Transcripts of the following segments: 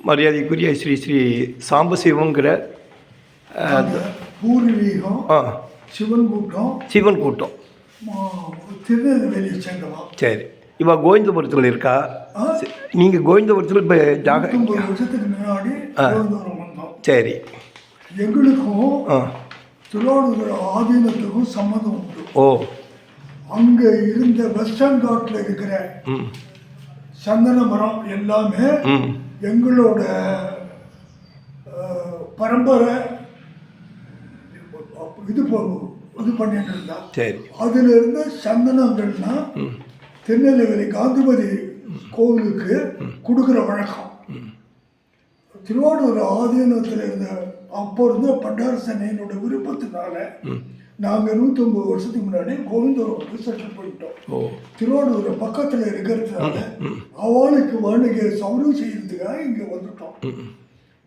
மரியாதைக்குரிய ஸ்ரீ ஸ்ரீ சாம்பசிவங்கிற பூர்வீகம் ஆ. சிவன் கூட்டம் சிவன் கூட்டம். திருநெல்வேலியை சேர்ந்தவா சரி. இவ கோவிந்தபுரத்தில் இருக்கா? நீங்கள் கோவிந்தபுரத்தில் இப்போ ஜாக வருஷத்துக்கு முன்னாடி சரி. எங்களுக்கும் திருவாரூர் ஆதீனத்துக்கும் சம்மதம் உண்டு. ஓ. அங்கே இருந்த வெஸ்டர்ன் காட்டில் இருக்கிற ம். சந்தன மரம் எல்லாமே ம். எங்களோட பரம்பரை இது இது பண்ணிட்டு இருந்தா சரி. அதுல இருந்த சந்தனங்கள்னா திருநெல்வேலி காந்திமதி கோவிலுக்கு கொடுக்குற வழக்கம். திருவாரூர் ஆதீனத்தில் இருந்த அப்போ இருந்த பண்டாரசனையனோட விருப்பத்தினால நாங்கள் நூற்றம்பது வருஷத்துக்கு முன்னாடி கோவிந்தபுரம் வந்து செட்டில் பண்ணிட்டோம் ஓ. திருவாரூர் பக்கத்தில் இருக்கிறதுனால அவளுக்கு வேணுங்க சௌரம் செய்யறதுக்காக இங்கே வந்துட்டோம்.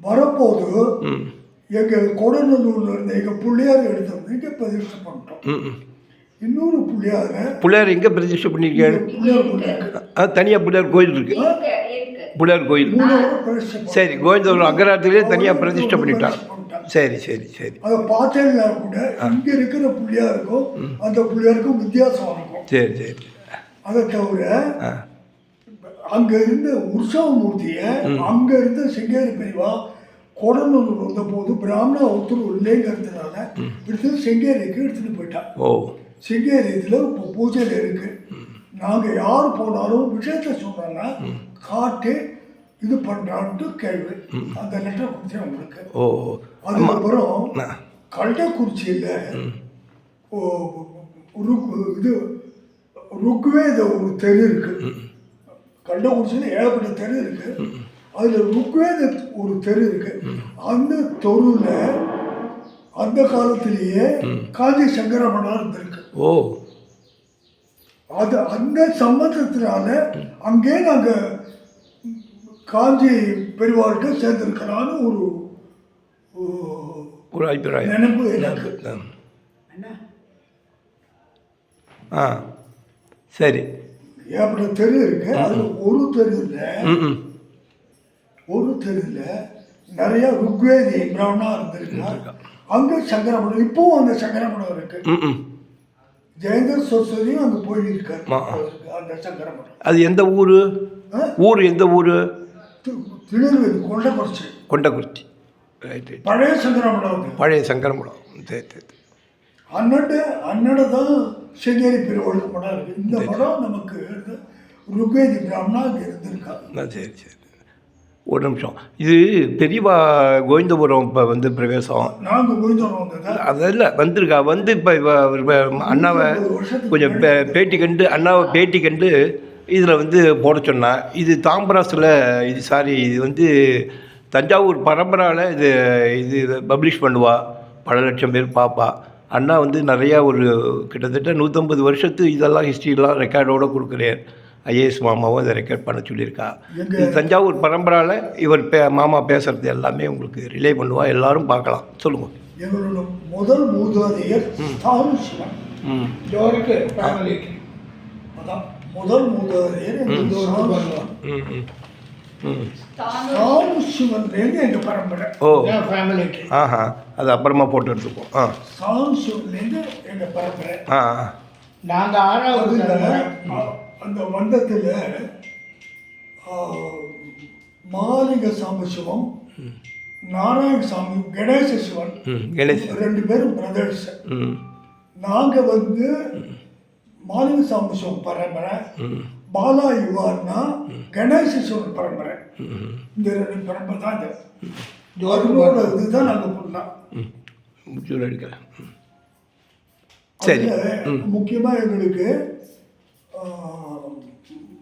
வரப்போது எங்கள் கொடநல்லூர்ல இருந்த எங்கள் பிள்ளையார் எடுத்து வந்து இங்கே பிரதிஷ்டை பண்ணிட்டோம். இன்னொரு பிள்ளையார பிள்ளையார் எங்கே பிரதிஷ்டை பண்ணியிருக்காரு பிள்ளையார் தனியாக பிள்ளையார் கோயில் இருக்கு. பிள்ளையார் கோயில். சரி கோவிந்தபுரம் அக்ராத்திலே தனியாக பிரதிஷ்டை பண்ணிட்டாங்க. சரி சரி சரி. அதை பார்த்தேன்னா கூட இங்க இருக்கிற பிள்ளையாருக்கும் அந்த பிள்ளையாருக்கும் வித்தியாசம் இருக்கும். சரி சரி அதை தவிர அங்க இருந்த உற்சவமூர்த்திய அங்க இருந்த சிங்கேரி பெரியவா கொடநல்லூர் வந்த போது பிராமண ஒருத்தர் இல்லைங்கிறதுனால எடுத்து சிங்கேரிக்கு எடுத்துட்டு போயிட்டான் ஓ. சிங்கேரியத்தில் இப்போ பூஜையில் இருக்கு. நாங்க யார் போனாலும் விஷயத்த சொன்னோன்னா காட்டி இது பண்றான்ட்டு கேள்வி. அந்த லெட்டர் கொடுத்தேன் உங்களுக்கு. ஓ அதுக்கப்புறம். கள்ளக்குறிச்சியில் இது ருக்வேத ஒரு தெரு இருக்கு. கள்ளக்குறிச்சியில் ஏகப்பட்ட தெரு இருக்கு. அதுல ருக்வேத ஒரு தெரு இருக்கு. அந்த தெருவில் அந்த காலத்திலேயே காஞ்சி சங்கரமணம் இருந்திருக்கு. ஓ. அது அந்த சம்மந்தத்தினால அங்கே நாங்க காஞ்சி பெரியவாள்கிட்ட சேர்ந்திருக்கலான்னு ஒரு ஒரு அபிப்பிராயம். நினைப்பு எனக்கு. ஆ. ஆ. சரி. ஏற்பட்ட தெரு இருக்கு? அதுல ஒரு தெருவில் ஒரு தெருவில் நிறைய ருக்வேதி பிராமணா இருந்திருக்கு? அங்க சங்கரமணம் இப்பவும் அந்த சங்கரமணம் இருக்கு. ஜெயந்தர் சரஸ்வதியும் அங்க போயிருக்காரு. அந்த சங்கரமணம் அது எந்த ஊர்? ஆ? ஊர் எந்த ஊர்? திருநெல்வேலி கொண்டக்குறிச்சி. கொண்டக்குறிச்சி. ரைட் பழைய சங்கரமணம் அது பழைய சங்கரங்குளம் சரி சரி சரி. அன்னட அன்னட தான் செங்கேரி பெருவழுக்கு மடம் இருக்கு. இந்த மடம் நமக்கு ருக்வேதி பிராமணா அங்க இருந்திருக்காங்க. சரி சரி. ஒரு நிமிஷம். இது பெரியவா கோவிந்தபுரம் இப்போ வந்து பிரவேசம். நாங்க கோவிந்தோரம் வந்ததா? அதெல்லாம் வந்திருக்கா. வந்து இப்போ அண்ணாவை கொஞ்சம் பேட்டி கண்டு அண்ணாவை பேட்டி கண்டு இதில் வந்து போட சொன்னா இது தாம்பராசில் இது சாரி இது வந்து தஞ்சாவூர் பரம்பராவில் இது இது பப்ளிஷ் பண்ணுவா பல லட்சம் பேர் பார்ப்பா அண்ணா வந்து நிறையா ஒரு கிட்டத்தட்ட நூற்றம்பது வருஷத்து இதெல்லாம் ஹிஸ்ட்ரிலாம் ரெக்கார்டோடு கொடுக்குறேன். ஐஏஎஸ் மாமாவும் அதை ரெக்கார்ட் பண்ண சொல்லியிருக்கா. இது தஞ்சாவூர் பரம்பராவில் இவர் பே மாமா பேசுகிறது எல்லாமே உங்களுக்கு ரிலே பண்ணுவா எல்லாரும் பார்க்கலாம். சொல்லுங்கள் எங்களோட முதல் மூதாதையர் தாரு சிவன். ஃபேமிலிக்கு அதான். முதல் மூதாதையர் சிவன்லேருந்து எங்க பரம்பரை. ஓ. என் ஃபேமிலிக்கு ஆஹா அது அப்புறமா போட்டு எடுத்துப்போம். ஆ. தாரு சிவன்லேருந்து எங்க பரம்பரை. ஆ நாங்கள் ஆறாவது அந்த மண்டத்தில் மாலிங்க சாம்பசிவம் நாராயண சாமி கணேச. சிவன் ரெண்டு பேரும் பிரதர்ஸ் ம். நாங்க வந்து மாலிங்க சாம்பசிவம் பரம்பரை பாலா யுவார்னா கணேச சிவன் பரம்பரை. இந்த ரெண்டு பரம்பரை தான் இது. ஜோருக்கு அதனோட இதுதான் நாங்கள் பண்ணலாம் ம். முடிச்சு அடிக்கிறேன் ம். சரி. அதுல முக்கியமா எங்களுக்கு ஆ,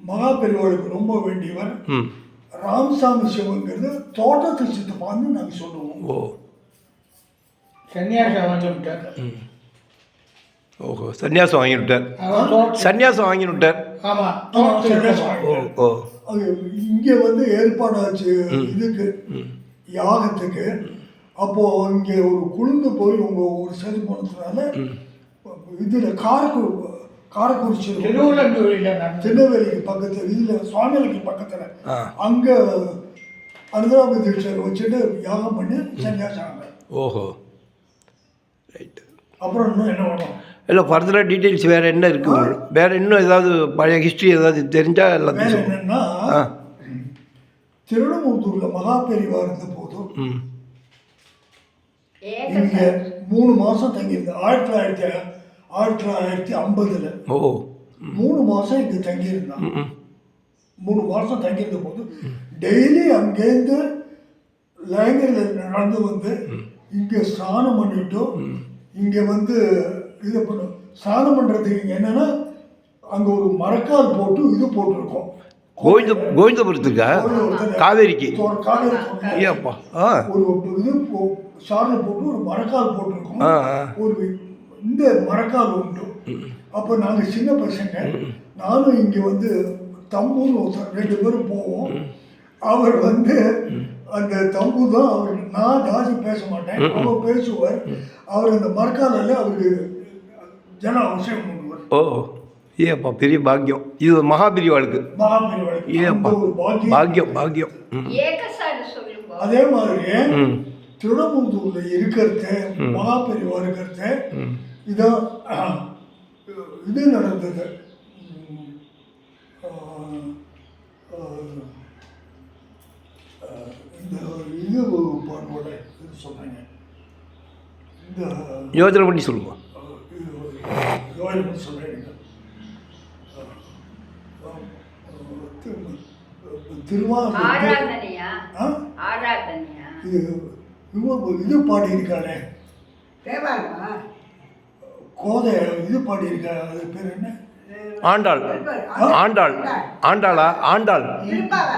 மகா பெரியவாளுக்கு ரொம்ப வேண்டியவர் ராமசாமி சிவங்கிறது தோட்டத்து சித்தப்பான்னு நாங்கள் சொல்லுவோம். ஓ. வந்துவிட்டார் ம். ஓஹோ சன்னியாசம் வாங்கி விட்டார் சன்னியாசம் வாங்கி விட்டார் சன்னியாசம். ஓ ஓ. அது இங்கே வந்து ஏற்பாடாச்சு. இதுக்கு யாகத்துக்கு. அப்போ இங்கே ஒரு குழுந்து போய் உங்க ஒரு சரி போனதுனால இதுல காரக்கு காரக்குறிச்சி திருநெல்வேலிக்கு பக்கத்துல இதுல சுவாமிகளுக்கு பக்கத்துல. அங்க அனுதாப தீட்சர் வச்சுட்டு யாகம் பண்ணி சன்னியாசாங்க ஓஹோ. ரைட்டு அப்புறம் இன்னும் என்ன வேணும் இல்லை ஃபர்தராக டீட்டெயில்ஸ் வேறு என்ன இருக்குது வேறு இன்னும் ஏதாவது பழைய ஹிஸ்ட்ரி ஏதாவது தெரிஞ்சால் எல்லாத்தையும் என்னன்னா ஆ. திருவண்ணாமூர்ல மகா பெரிவா இருந்த போதும் ம். இங்க மூணு மாசம் தங்கியிருந்தேன். ஆயிரத்தி தொள்ளாயிரத்தி ஆயிரத்தி தொள்ளாயிரத்தி ஐம்பதுல ஓ மூணு மாசம் இங்க தங்கியிருந்தான். மூணு மாசம் தங்கியிருந்த போது டெய்லி அங்கேருந்து லைங்கரில் நடந்து வந்து இங்க ஸ்நானம் பண்ணிட்டு இங்க வந்து இது பண்ணும் ஸ்நானம் பண்றதுக்கு இங்க என்னன்னா அங்க ஒரு மரக்கால் போட்டு இது போட்டிருக்கோம். கோவிந்த கோவிந்தபுரத்துக்கா? காவேரிக்கு. ஐயாப்பா ஆ. ஒரு இது சாரில் போட்டு ஒரு மரக்கால் போட்டிருக்கோம். ஒரு இந்த மரக்கால் உண்டு. அப்போ நாங்கள் சின்ன பசங்க நானும் இங்கே வந்து தம்புன்னு ஒருத்தர் ரெண்டு பேரும் போவோம். அவர் வந்து அந்த தம்பு தான் அவர் நான் ஜாஸ்தி பேச மாட்டேன். அவர் பேசுவார். அவர் அந்த மரக்காலில் அவருக்கு ஜன அவசியம் ஓ ஏப்பா பெரிய பாக்கியம். இது மகாபிரிவாளுக்கு மகாபெரிவாளுக்கு. ஏப்பா பாக்கியம். பாக்கியம் அதே மாதிரி ம். திருடமுந்தூர்ல இருக்கிறது மகாபெரிவா இருக்கிறது அஹ், இது நடந்தது. இந்த இது இது சொல்றேங்க இந்த யோசனை பண்ணி சொல்லுங்க அஹ், இது யோகனை சொல்றேன் திருவாரூர் ஆராதனையா? ஆ? ஆராதனையா? இது தேவாரமா? கோதை இது பாடியிருக்கா அது பேர் என்ன? ஆண்டாள். ஆண்டாள். ஆண்டாளா. ஆண்டாள்? திருப்பாவை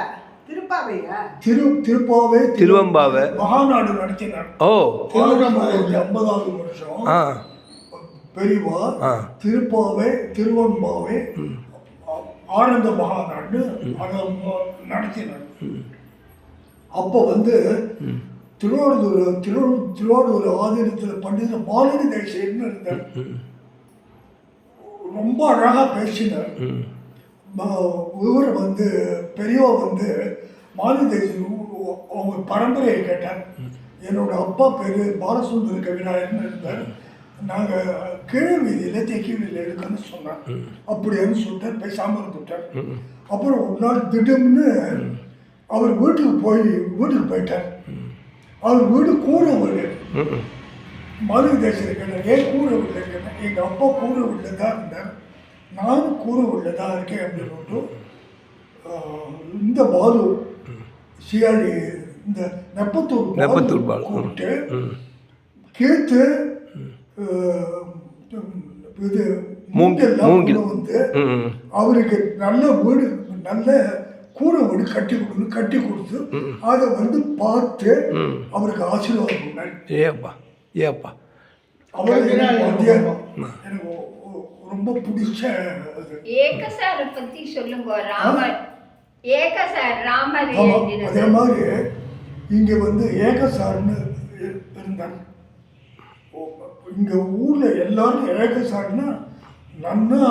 திருப்பாவையா? திரு திருப்பாவே திருவெம்பாவை. மகாநாடு நடத்தினார். ஓ. ஐம்பதாவது வருஷம். ஆ. பெரியவா. திருப்பாவை திருவன்பாவை ஆனந்த மகாநாடு அதை நடத்தினார். அப்போ வந்து திருவாரூர் திரு திருவாரூர் ஆதீனத்தில் பண்டித மாலினி தேசியன்னு இருந்தார். ரொம்ப அழகாக பேசினார். இவர் வந்து பெரியவா வந்து மாலினி தேசி அவங்க பரம்பரையை கேட்டார். என்னோட அப்பா பேர் பாலசுந்தர கவிராயர்னு இருந்தார். நாங்கள் கீழே வீதியில் தெற்கு வீதியில் இருக்குன்னு சொன்னார் அப்படின்னு சொல்லிட்டு பேசாமல் இருந்துட்டார். அப்புறம் ஒரு நாள் திடீர்னு அவர் வீட்டுக்கு போய் வீட்டுக்கு போயிட்டார். அவர் வீடு கூரை வீடு மதுரை தேசத்தில் கேட்டார் ஏன் கூரை வீட்டில் கேட்டேன் எங்கள் அப்பா கூரை வீட்டில் தான் இருந்தார். நானும் கூரை வீட்டில் தான் இருக்கேன் அப்படின்னு ஆஹ், இந்த பாலு சியாடி இந்த நெப்பத்தூர் நெப்பத்தூர். கூப்பிட்டு கேத்து இது மூங்கில், வந்து அவருக்கு நல்ல வீடு நல்ல கூரை வீடு கட்டி கொடுத்து கட்டி கொடுத்து அதை வந்து பார்த்து. அவருக்கு ஆசீர்வாதம் பண்ணார் ஏப்பா ஏப்பா. அவர் எனக்கு ரொம்ப பிடிச்ச ஏகசாரை பத்தி சொல்லுங்க ராமர். ஏகசார் ராமர் அதே மாதிரி இங்க வந்து ஏகசார்னு இருந்தார் இங்க ஊர்ல எல்லாரும் ஏகசார்னா நல்லா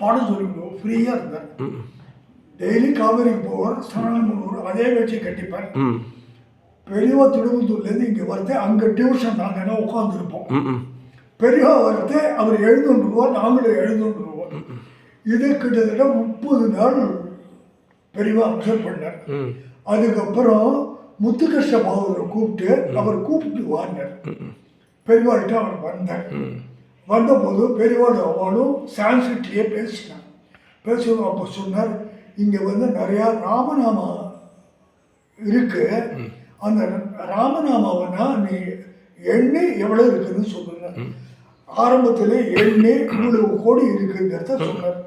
பாடம் சொல்லிவிடுவோம். ஃப்ரீயா இருந்தார் டெய்லி காவேரிக்கு போவார் ஸ்நானம் பண்ணுவார் அதே வச்சு கட்டிப்பார். பெரியவா திருவந்தூர்லேருந்து இங்கே வரது அங்கே டியூஷன் நாங்கள் என்ன உட்காந்துருப்போம் பெரியவா வரது அவர் ரூபா நாங்களும் ரூபா இது கிட்டத்தட்ட முப்பது நாள் பெரியவா அப்சர்வ் பண்ணார். அதுக்கப்புறம் முத்துகிருஷ்ண பாவரை கூப்பிட்டு அவர் கூப்பிட்டு வாங்கினார் பெரியவாள்கிட்ட அவர் வந்தார் ம். வந்தபோது பெரியவாள் அவளும் சான்ஸ்கிரிட்லேயே பேசினான். பேசுவோம் அப்போ சொன்னார் இங்கே வந்து நிறையா ராமநாமா இருக்கு. அந்த ராமநாமாவனா நீ எண்ணி எவ்வளோ இருக்குன்னு சொல்லுங்க. ஆரம்பத்தில் எண்ணி இவ்வளவு கோடி இருக்குங்கிறத சொன்னார்.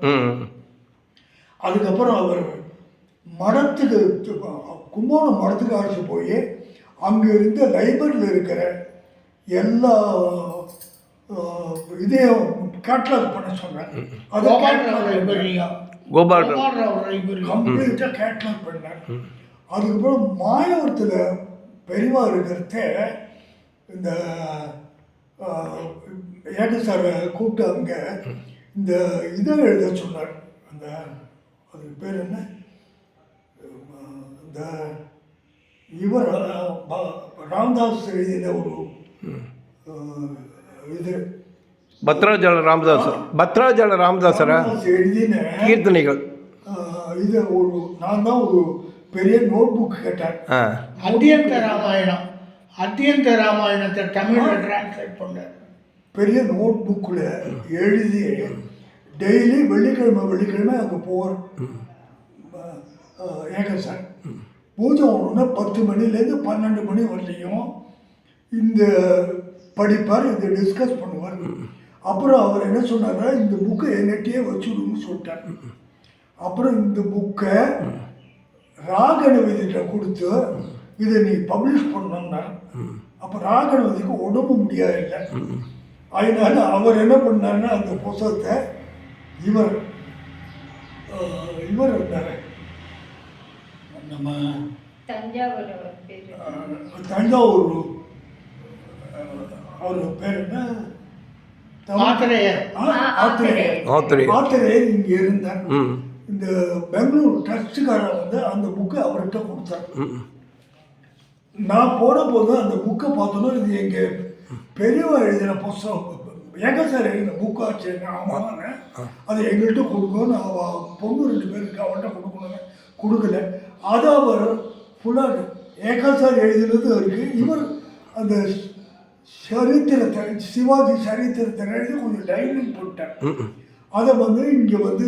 அதுக்கப்புறம் அவர் மடத்துக்கு கும்போணம் மடத்துக்கு அழைச்சி போய் அங்கே இருந்த லைப்ரரியில் இருக்கிற எல்லா இதையும் கேட்லாக் பண்ண சொன்னார். அதை catalog லைப்ரரியா கோபால் கோபாலராவ் லைப்ரரி கம்ப்ளீட்டாக கேட்லாக் பண்ணார். அதுக்கப்புறம் மாயவரத்தில் பெரியவா இருக்கிறத இந்த ஆஹ், ஏகசாரை கூப்பிட்டு அங்கே இந்த இதை எழுத சொன்னார். அந்த அது பேர் என்ன? இந்த இவர் ராமதாஸ் எழுதின ஒரு இது பத்ராஜால ராமதாஸ் பத்ராஜால ராமதாசரா எழுதின கீர்த்தனைகள். இது ஒரு நான் தான் ஒரு பெரிய நோட் புக் கேட்டேன் அத்தியந்த ராமாயணம். அத்தியந்த ராமாயணத்தை தமிழில் டிரான்ஸ்லேட் பண்ணார் பெரிய நோட் புக்கில் எழுதி டெய்லி வெள்ளிக்கிழமை வெள்ளிக்கிழமை அங்கே போவார் ஏக சார். பூஜை ஒன்றுனா பத்து மணிலேருந்து பன்னெண்டு மணி வரலையும் இந்த படிப்பார் இதை டிஸ்கஸ் பண்ணுவார். அப்புறம் அவர் என்ன சொன்னார்னா இந்த புக்கை என்கிட்டயே வச்சுடுன்னு சொல்லிட்டார். அப்புறம் இந்த புக்கை ராகணவதிட்ட கொடுத்து இதை நீ பப்ளிஷ் பண்ணணும்னா அப்போ ராகணவதிக்கு உடம்பு முடியாது இல்லை அதனால அவர் என்ன பண்ணாருன்னா அந்த புத்தகத்தை இவர் இவர் இருந்தார். நம்ம தஞ்சாவூர் தஞ்சாவூர் அவர் பேர் என்ன? ஆத்திரேயர். ஆத்திரேயர். இங்கே இருந்தார். இந்த பெங்களூர் ட்ரஸ்ட்டுக்காரர் வந்து அந்த புக்கை அவர்கிட்ட கொடுத்தார். நான் போன போது அந்த புக்கை பார்த்தோன்னா இது எங்கள் பெரியவா எழுதின புஸ்தகம். எங்க சார் எழுதின புக்காச்சு வாங்கினேன். அதை எங்கள்கிட்ட கொடுக்கணும் அவ பொண்ணு ரெண்டு பேருக்கு அவன்கிட்ட கொடுக்கணுங்க கொடுக்கல. அதை அவர் ஃபுல்லாக ஏகா சார் எழுதினது இருக்கு. இவர் அந்த சரித்திரத்தை சிவாஜி சரித்திரத்தை எழுதி கொஞ்சம் ம், ம். அதை வந்து இங்கே வந்து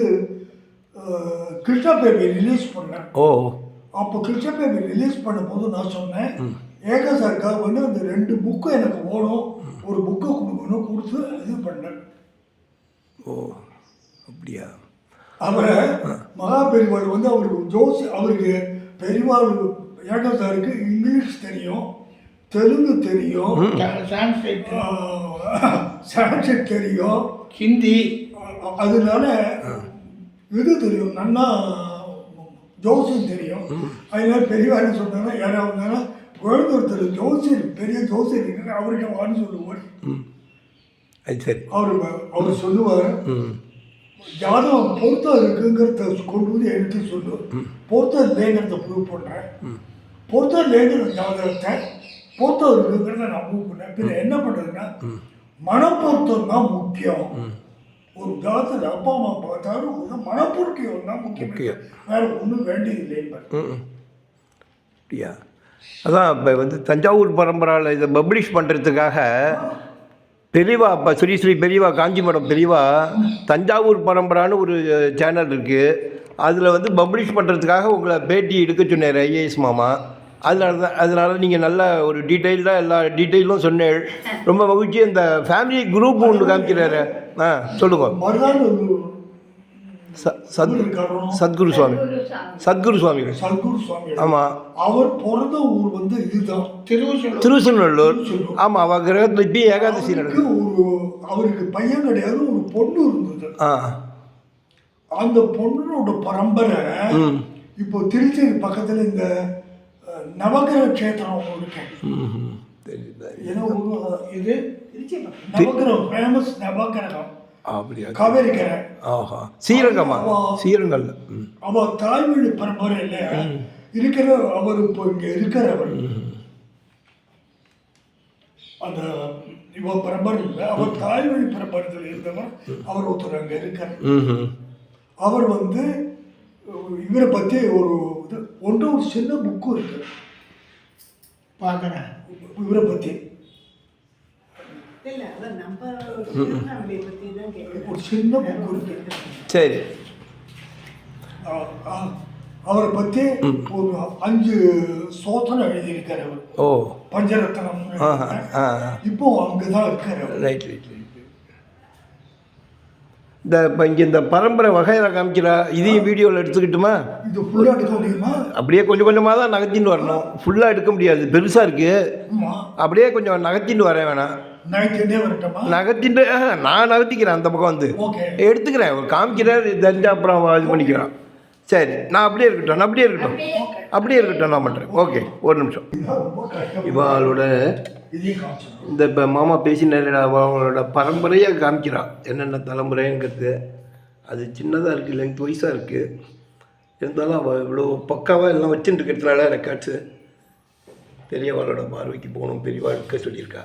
கிருஷ்ணா பேபி ரிலீஸ் பண்ணேன். ஓ. அப்போ கிருஷ்ண பேபி ரிலீஸ் பண்ணும்போது நான் சொன்னேன் ஏகா சாருக்காக வந்து அந்த ரெண்டு புக்கு எனக்கு வேணும். ஒரு புக்கை கொடுக்கணும் கொடுத்து இது பண்ணேன். ஓ அப்படியா? அவரை மகா பெரிவாள் வந்து அவருக்கு ஜோசி அவருக்கு பெரிவாள் ஏகா சாருக்கு இங்கிலீஷ் தெரியும். தெலுங்கு தெரியும். சான்ஸ்கிரிட். சான்ஸ்கிரிட் தெரியும். ஹிந்தி. அதனால இது தெரியும். நன்னா ஜோசியம் தெரியும். அதனால பெரியவா என்ன சொன்னாங்க யாராவது கோயம்புத்தூர் ஜோசியர் பெரிய ஜோசியர் இருக்காங்க. அவர்கிட்ட வான்னு சொல்லுவார் சரி. அவர் அவர் சொல்லுவார். ம். ஜாதகம் பொருத்தம் இருக்குங்கிறத கொண்டு வந்து எடுத்து சொல்லு. பொருத்தம் இல்லைங்கிறத ப்ரூவ் பண்ணுறேன் பொருத்தம் இல்லைங்கிற ஜாதகத்தை பொருத்தம் இருக்குங்கிறத நான் ப்ரூவ் பண்ணேன் பின்ன என்ன பண்ணுறதுன்னா மனப்பொருத்தம் தான் முக்கியம். ஒரு ஜாதகத்தில் அப்பா அம்மா பார்த்தாலும் வந்து மனப்பொருத்தியம் தான் முக்கியம். வேற ஒன்றும் வேண்டியதில்லை ம் ம். அப்படியா? அதான் இப்போ வந்து தஞ்சாவூர் பரம்பராவில் இதை பப்ளிஷ் பண்ணுறதுக்காக பெரியவா இப்போ ஸ்ரீ ஸ்ரீ பெரியவா காஞ்சிமடம் பெரியவா தஞ்சாவூர் பரம்பரான்னு ஒரு சேனல் இருக்குது அதில் வந்து பப்ளிஷ் பண்ணுறதுக்காக உங்களை பேட்டி எடுக்க சொன்னார் ஐஏஎஸ் மாமா. அதனால தான் அதனால நீங்கள் நல்ல ஒரு டீட்டெயில்டாக எல்லா டீட்டெயிலும் சொன்னேன் ரொம்ப மகிழ்ச்சி இந்த ஃபேமிலி குரூப் ஒன்று காமிக்கிறாரு. ஆ சொல்லுங்க. சத் சத்குரு சுவாமி. சத்குரு சுவாமி. ஆமாம் அவர் பிறந்த ஊர் வந்து இதுதான். திருச்செநல்லூர் ஆமாம் அவள் கிரகத்தில் இப்போ ஏகாதசி நடக்குது. ஒரு அவருக்கு பையன் கிடையாது ஒரு பொண்ணு இருந்தது. ஆ. அந்த பொண்ணோட பரம்பரை இப்போ திருச்சி பக்கத்துல இந்த சரி சரி ஏன்னா ஒரு இது நவகிரகம் ஃபேமஸ் நவகிரகம். அப்படியா? காவேரி கரை ஆஹா. ஸ்ரீரங்கமா? ஸ்ரீரங்கல்ல. ம். அவ தாய்மொழி பரம்பரையில் இருக்கிற அவர் இப்போ இங்கே இருக்கிறவர். அந்த இவ பரம்பரை இல்லை. அவர் தாய்மொழி பரம்பரத்தில் இருந்தவர். அவர் ஒருத்தர் அங்கே இருக்கார். அவர் வந்து இவரை பற்றி ஒரு ஒன்று ஒரு சின்ன புக்கும் இருக்கு. பார்க்குறேன். இவரை பற்றி ஒரு சின்ன புக்கு இருக்கு. சரி. அவரை பற்றி ஒரு அஞ்சு சோதனை எழுதியிருக்கார் அவர் ஓ. பஞ்சரத்னம் இப்போ அங்கே தான் இருக்கார் ரைட் ரைட் இந்த இப்போ இங்கே இந்த பரம்பரை வகையில் காமிக்கிறா இதையும் வீடியோவில் எடுத்துக்கிட்டுமா? இது ஃபுல்லாக எடுக்க முடியுமா? அப்படியே கொஞ்சம் கொஞ்சமாக தான் நகர்த்தின்னு வரணும். ஃபுல்லாக எடுக்க முடியாது பெருசாக இருக்குது அப்படியே கொஞ்சம் நகர்த்தின்னு வரேன் வேணாம். நகர்த்திட்டு நான் நகர்த்திக்கிறேன் அந்த பக்கம் வந்து. ஓகே. எடுத்துக்கிறேன் காமிக்கிறார் தெரிஞ்சா அப்புறம் இது பண்ணிக்கிறேன். சரி நான் அப்படியே இருக்கட்டும் நான் அப்படியே இருக்கட்டும். அப்படியே இருக்கட்டும் நான் பண்ணுறேன் ஓகே ஒரு நிமிஷம். இவாளோட இந்த இப்போ மாமா பேசினார் அவங்களோட பரம்பரையாக காமிக்கிறான் என்னென்ன தலைமுறைங்கிறது அது சின்னதாக இருக்குது லென்த் வைஸாக இருக்குது இருந்தாலும் அவள் இவ்வளோ பக்காவாக எல்லாம் வச்சுட்டு இருக்கிறதுனால ரெக்கார்ட்ஸு பெரியவாளோட பார்வைக்கு போகணும் பெரியவா இருக்க சொல்லியிருக்கா.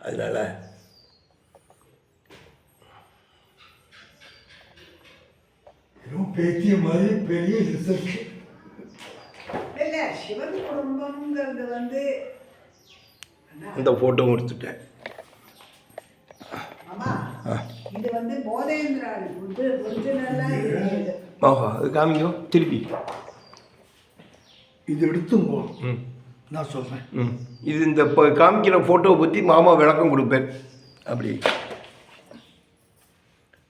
அதனால் பேத்திய மாதிரி பெரிய ரிசர்ச் இல்ல சிவன் குடும்பம்ங்கிறது வந்து அந்த ஃபோட்டோ எடுத்துட்டேன் ஆஹா அது காமிங்க திருப்பி. இது எடுத்துங்க. ம். நான் சொல்றேன். ம். இது இந்த இப்போ காமிக்கிற ஃபோட்டோவை பற்றி மாமா விளக்கம் கொடுப்பேன். அப்படி.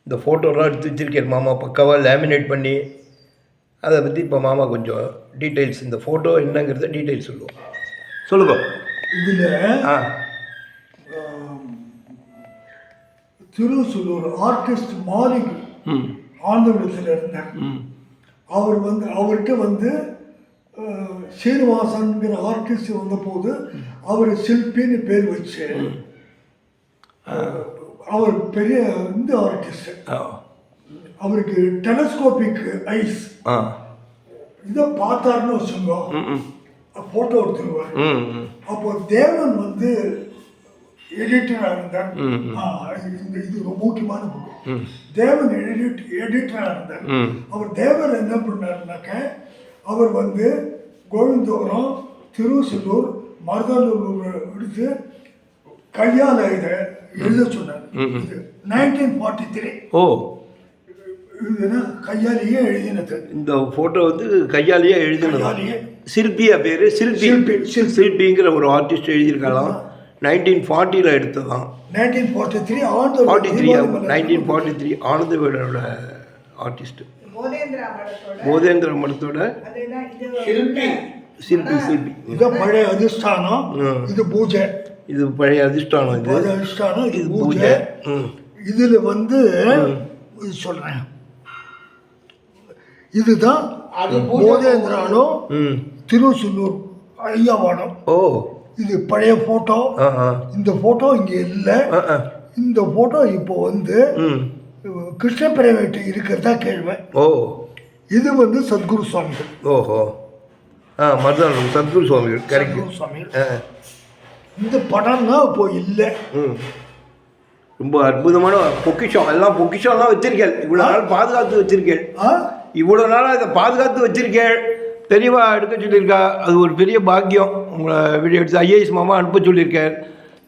இந்த ஃபோட்டோலாம் எடுத்து வச்சிருக்கேன் மாமா. பக்காவாக லேமினேட் பண்ணி. அதை பற்றி இப்போ மாமா கொஞ்சம் டீட்டெயில்ஸ் இந்த ஃபோட்டோ என்னங்கிறத டீட்டெயில்ஸ் சொல்லுவோம். சொல்லுங்க. இதுல திருசூலூர் ஆர்டிஸ்ட் மாலிக் ஆந்திரத்தில் இருந்தார் அவர் வந்து அவர்கிட்ட வந்து சீனிவாசன்கிற ஆர்டிஸ்ட் வந்தபோது அவர் சிற்பின்னு பேர் வச்சு அவர் பெரிய இந்த ஆர்டிஸ்ட் அவருக்கு டெலஸ்கோபிக் ஐஸ் இதை பார்த்தாருன்னு ம். ஃபோட்டோ எடுத்துருவார். அப்போ தேவன் வந்து எடிட்டராக இருந்தார் இந்த இது ரொம்ப முக்கியமான புக்கு. தேவன் எடிட் எடிட்டராக இருந்தார். அவர் தேவர் என்ன பண்ணாருனாக்க அவர் வந்து கோவிந்தபுரம் திருவசூர் மருதாலூர் எடுத்து கையால் இதை எழுத சொன்னார். இது நைன்டீன் ஃபார்ட்டி த்ரீ ஓ இதுனா கையாலேயே எழுதினது. இந்த ஃபோட்டோ வந்து கையாலேயே எழுதினதா. சிற்பியா பேர்? சிற்பி. சிற்பிங்கிற ஒரு ஆர்டிஸ்ட் எழுதியிருக்கலாம் நைன்டீன் ஃபார்ட்டியில் எடுத்ததான் nineteen forty three forty three nineteen forty three ஆனந்தவேடோட artist Bodhendra மடத்தோட போதேந்திர மடத்தோட அதுதான் இது சிற்பி. சிற்பி சிற்பி. இது பழைய அதிஷ்டானம். ம். இது பூஜை. இது பழைய அதிர்ஷ்டானம் இது. பழைய அதிஷ்டானம் இது பூஜை. இதுல வந்து இது சொல்றேன். இதுதான் அது பூஜை போதேந்திராலும் ம் திருவசூலூர் ஐயாவானம் ஓ. இது பழைய போட்டோ ஆ ஆ. இந்த போட்டோ இங்க இல்லை. இந்த போட்டோ இப்போ வந்து கிருஷ்ண பிரைவேட் இருக்கிறதா கேள்வி ஓ. இது வந்து சத்குரு சுவாமிகள். ஓஹோ. ஆ மருதானம் சத்குரு சுவாமிகள் கரெக்ட் சுவாமிகள். இந்த படம்லாம் இப்போ இல்லை. ம். ரொம்ப அற்புதமான பொக்கிஷம். எல்லாம் பொக்கிஷம்லாம் வச்சிருக்கேன் இவ்வளோ நாள் பாதுகாத்து வச்சிருக்கேன் ஆ? இவ்வளோ நாளாக இதை பாதுகாத்து வச்சிருக்கேன் பெரியவா எடுக்க சொல்லியிருக்கா. அது ஒரு பெரிய பாக்கியம். உங்களை வீடியோ எடுத்து ஐஏஎஸ் மாமா அனுப்ப சொல்லியிருக்கார்.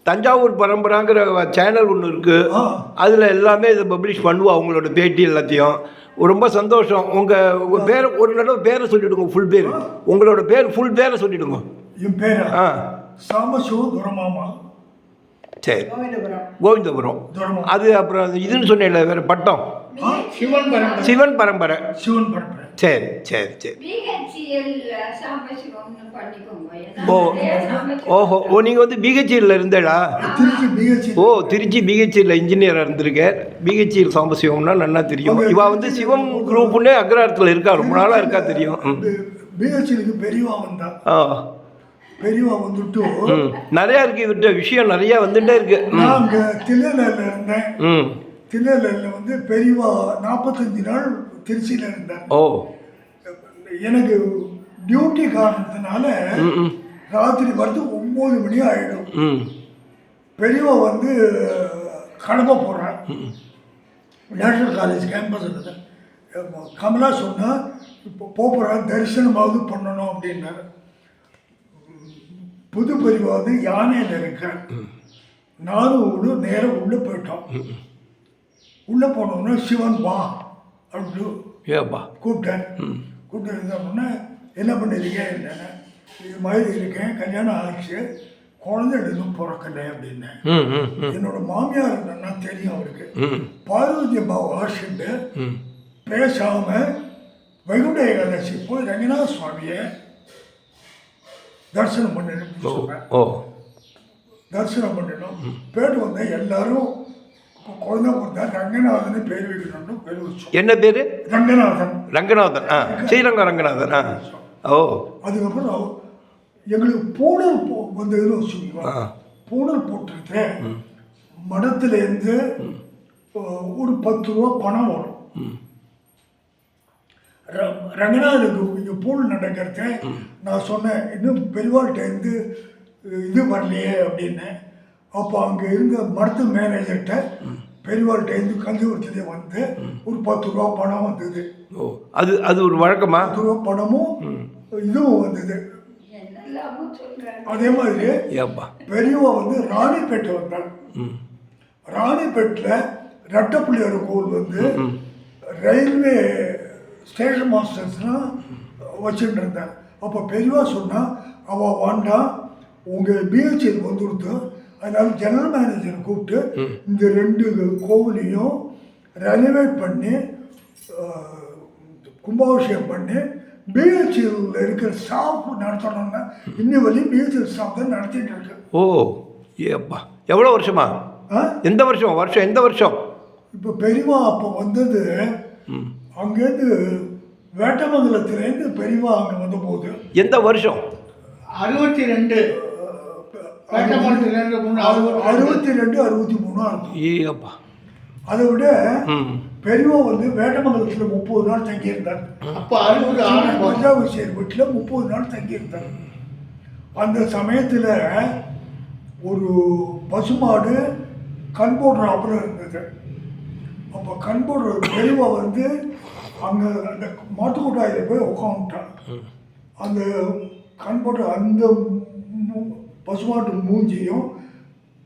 தஞ்சாவூர் பரம்பராங்கிற சேனல் ஒன்று இருக்குது. அதில் எல்லாமே இதை பப்ளிஷ் பண்ணுவா அவங்களோட பேட்டி எல்லாத்தையும். ரொம்ப சந்தோஷம். உங்கள் உங்கள் பேரை ஒரு தடவை பேரை சொல்லிவிடுங்க ஃபுல் பேர். உங்களோட பேர் ஃபுல் பேரை சொல்லிவிடுங்க என் பேரா? ஆ. சாமசிவம் துரமாமா சரி. கோவிந்தபுரம். அது அப்புறம் அது இதுன்னு சொன்னேன்ல வேறு பட்டம். சிவன் பரம்பரை. சிவன் பரம்பரை. சிவன் பரம்பரை. சரி சரி சரி. ஓ ஓஹோ ஓ நீங்கள் வந்து பிஹெச்சியில் இருந்தேடா. ஓ திருச்சி பிஹெச்சியில் இன்ஜினியராக இருந்திருக்கேன் பிஹெச்சியில் சாம்பசிவம்னா நல்லா தெரியும். இவா வந்து சிவம் குரூப்புன்னே அக்ரஹாரத்தில் இருக்கா? ரொம்ப நாளாக இருக்கா தெரியும். பிஹெச்சிலுக்கு பெரியவா வந்தா. ஆ. பெரியவா வந்துட்டு. நிறையா இருக்குது இவர்கிட்ட விஷயம் நிறையா வந்துட்டே இருக்கு. நான் அங்கே இருந்தேன். ம். வந்து பெரியவா நாற்பத்தஞ்சு நாள் திருச்சியில் இருந்தேன் ஓ. எனக்கு டியூட்டி காரணத்தினால ராத்திரி வரது ஒம்பது மணி ஆகிடும் பெரியவா வந்து கடமை போடுறேன். நேஷனல் காலேஜ் கேம்பஸ் இருக்குது. கமலா சொன்னா இப்போ போகிறேன் தரிசனமாவது பண்ணணும் அப்படின்னாரு. புது பெரியவா வந்து யானையில் இருக்கேன் நானும் ஒரு நேரம் உள்ளே போயிட்டோம். உள்ளே போனோம்னா சிவன் வா அப்படின்னு கூப்பிட்டேன். கூப்பிட்டு இருந்தோம்னா என்ன பண்ணிருக்கீங்க என்னென்ன இது மாதிரி இருக்கேன் கல்யாணம் ஆச்சு குழந்தை எதுவும் பிறக்கலை அப்படின்னேன். என்னோட மாமியார் என்னன்னா தெரியும் அவருக்கு. பார்வதி அம்மா வாசிட்டு பேசாம வைகுண்ட ஏகாதசி போய் ரங்கநாத சுவாமியை தரிசனம் பண்ணணும் தரிசனம் பண்ணணும் பேட்டு வந்தேன் எல்லாரும் குழந்தை கொடுத்தா ரங்கநாதன் பேர் வைக்கணும்னு பேர் வச்சோம். என்ன பேர்? ரங்கநாதன். ரங்கநாதன். ஆ ஸ்ரீரங்க ரங்கநாதன். ஆ. ஓ. அதுக்கப்புறம் எங்களுக்கு பூணல் போ வந்ததுன்னு வச்சுக்கோங்க. பூணல் போட்டுக்கிட்டு மடத்துலேருந்து ஒரு பத்து ரூபா பணம் வரும் ரங்கநாதனுக்கு இங்கே பூல் நடக்கிறத நான் சொன்னேன். இன்னும் பெரியவாள்கிட்ட இருந்து இது வரலையே அப்படின்னு. அப்போ அங்கே இருந்த மருத்துவ மேனேஜர்கிட்ட பெரியவாள்கிட்ட இருந்து கஞ்சிபுரத்துலேயே வந்து ஒரு பத்து ரூபா பணம் வந்தது. ஓ அது அது ஒரு வழக்கமா? பத்து ரூபா பணமும் இதுவும் வந்தது. அதே மாதிரி பெரியவா வந்து ராணிப்பேட்டை வந்தாங்க ம். ராணிப்பேட்டில் ரெட்டப்புள்ளியார் கோவில் வந்து ரயில்வே ஸ்டேஷன் மாஸ்டர்ஸ்லாம் வச்சுட்டு இருந்தாங்க. அப்போ பெரியவா சொன்னா அவள் வேண்டாம் உங்கள் பிஹெச்எல் வந்துடுத்து அதனால ஜெனரல் மேனேஜரை கூப்பிட்டு இந்த ரெண்டு கோவிலையும் ரெனோவேட் பண்ணி கும்பாபிஷேகம் பண்ணி பிஹெச்எல் இருக்கிற ஸ்டாஃப் நடத்தணும்னா இன்னி வரையும் பிஹெச்எல் ஸ்டாஃப் தான் நடத்திட்டு இருக்கு. ஓ ஏப்பா. எவ்வளோ வருஷமா? ஆ? எந்த வருஷம்? வருஷம் எந்த வருஷம்? இப்போ பெரியவா அப்போ வந்தது அங்கேருந்து வேட்டமங்கலத்துலேருந்து பெரியவா அங்கே வந்த போது எந்த வருஷம்? அறுபத்தி ரெண்டு வேட்டமரத்துல இருந்து மூணு அறுபது அறுபத்தி ரெண்டு அறுபத்தி மூணா இருக்கும் ஏப்பா அதை விட ம். பெரியவா வந்து வேட்டமங்கலத்தில் முப்பது நாள் தங்கியிருந்தார். அப்போ அறுபது பஞ்சாபிஷேர் வீட்டில் முப்பது நாள் தங்கியிருந்தார். அந்த சமயத்தில் ஒரு பசுமாடு கண் போடுற அப்புறம் இருந்தது. அப்போ கண் போடுற பெரியவா வந்து அங்கே அந்த மாட்டுக்கொட்டாயில் போய் உட்காந்துட்டான் அந்த கண் போடுற அந்த பசுமாட்டு மூஞ்சியும்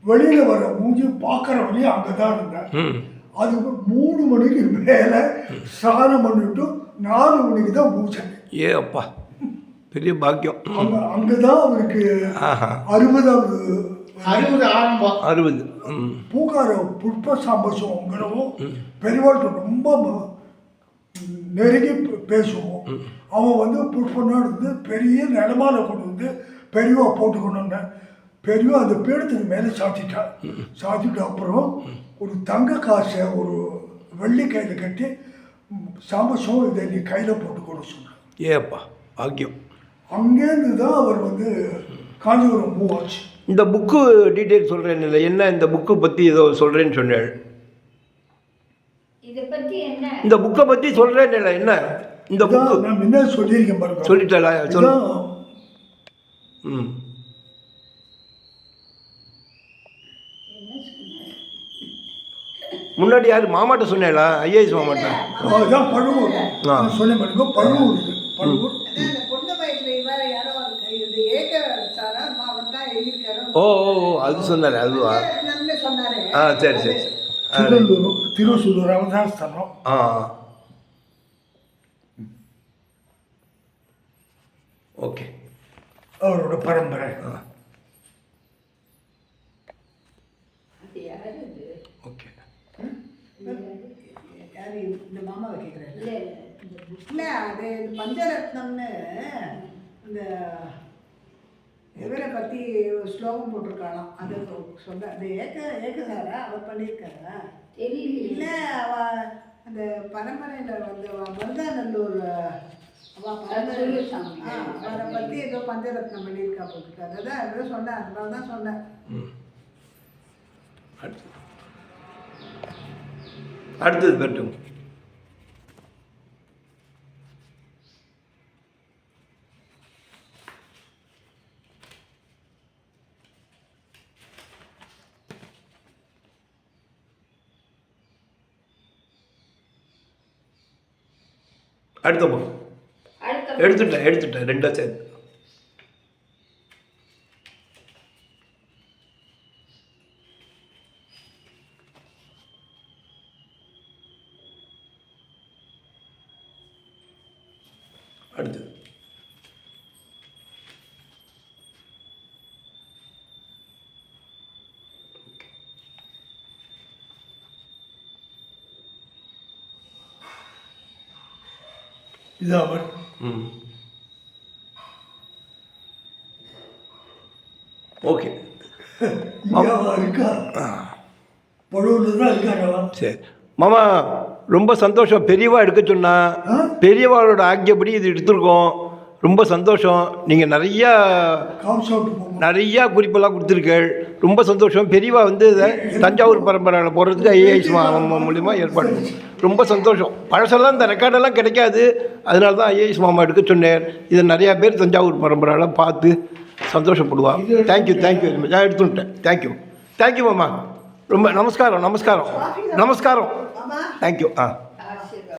வெளியில் வர மூஞ்சியும் பார்க்குற வழியும் அங்கே தான் இருந்தேன் அது மூணு மணிக்கு மேலே ஸ்நானம் பண்ணிட்டு நாலு மணிக்கு தான் மூச்சேன் ஏ அப்பா பெரிய பாக்கியம். அங்கே அங்கே தான் அவருக்கு அறுபதாவது அறுபது ஆரம்பம். அறுபது பூக்கார புஷ்ப சாம்பசவங்கிறவும் பெரியவாள்கிட்ட ரொம்ப ம- நெருங்கி பேசுவோம். அவன் வந்து புஷ்பனா இருந்து பெரிய நிலமால கொண்டு வந்து பெரியவா போட்டு கொண்டு வந்தேன் பெரியவா அந்த பீடத்துக்கு மேலே சாத்திட்டான் சாத்திட்டு அப்புறம் ஒரு தங்க காசை ஒரு வெள்ளி கையில் கட்டி ம், சாம்பசம் இதை நீ கையில் போட்டு கொடு சொன்னான் ஏப்பா பாக்கியம். அங்கேருந்து தான் அவர் வந்து காஞ்சிபுரம் மூவ் ஆச்சு. இந்த புக்கு டீட்டெயில் சொல்கிறேன் இல்லை என்ன இந்த புக்கு பற்றி ஏதோ சொல்கிறேன்னு சொன்னேன் இதை பத்தி என்ன? இந்த புக்கை பற்றி சொல்கிறேன் இல்லை என்ன? இந்த புக்கு நான் முன்ன சொல்லியிருக்கேன் பாருங்க. சொல்லிட்டலா சொல் இதான் ம். முன்னாடி யார்? மாமாட்ட சொன்னேளா ஐஏஎஸ் மாமாட்ட. அதுதான் பழுவூர். நான் சொன்னேன் பாருங்க பழுவூர் இது ஓ ஓ ஓ அது சொன்னார் அதுவா ஆ சரி சரி. திருவள்ளூர் திருசூலூர் அவதாரஸ்தலம். ஆ. ஓகே. அவரோட பரம்பரை. அது யாரு இது? ஓகே. யாரு இந்த மாமாவை கேட்குறாரு இல்ல அது பஞ்சரத்னம்னு இந்த இவரை பற்றி ஒரு ஸ்லோகம் போட்டிருக்காளாம். அது சொல்ல அது ஏக ஏகசாரா அவர் பண்ணியிருக்காரா? தெரியலையே. இல்லை அவ அந்த பரம்பரையில் வந்து மருதாநல்லூர் அவரை பற்றி ஏதோ பஞ்சரத்னம் பண்ணியிருக்கா போட்டுருக்கு அதுதான் சொன்னேன். அதனால தான் சொன்னேன். அடுத்தது பெட்டும் அடுத்த பக்கம் எடுத்துட்டேன் எடுத்துட்டேன் ரெண்டா சேர்த்து அடுத்தது இது அவர் ம். ஓகே. இருக்கா? தான் சரி. மாமா ரொம்ப சந்தோஷம். பெரியவா எடுக்க சொன்னா? பெரியவாளோட ஆக்கியப்படி இது எடுத்திருக்கோம். ரொம்ப சந்தோஷம். நீங்கள் நிறையா நிறையா குறிப்பெல்லாம் கொடுத்துருக்கள் ரொம்ப சந்தோஷம். பெரியவா வந்து இதை தஞ்சாவூர் பரம்பரையில் போகிறதுக்கு ஐஏஎஸ் மூலிமா ஏற்பாடு ரொம்ப சந்தோஷம். பழசெல்லாம் இந்த ரெக்கார்டெல்லாம் கிடைக்காது. அதனால தான் ஐஏஎஸ் மாமா எடுக்க சொன்னேன். இதை நிறையா பேர் தஞ்சாவூர் பரம்பரையெல்லாம் பார்த்து சந்தோஷப்படுவா thank you thank you very much நான் எடுத்துட்டேன். தேங்க்யூ தேங்க்யூ மாமா. ரொம்ப நமஸ்காரம் நமஸ்காரம். நமஸ்காரம். மாமா. தேங்க்யூ ஆ.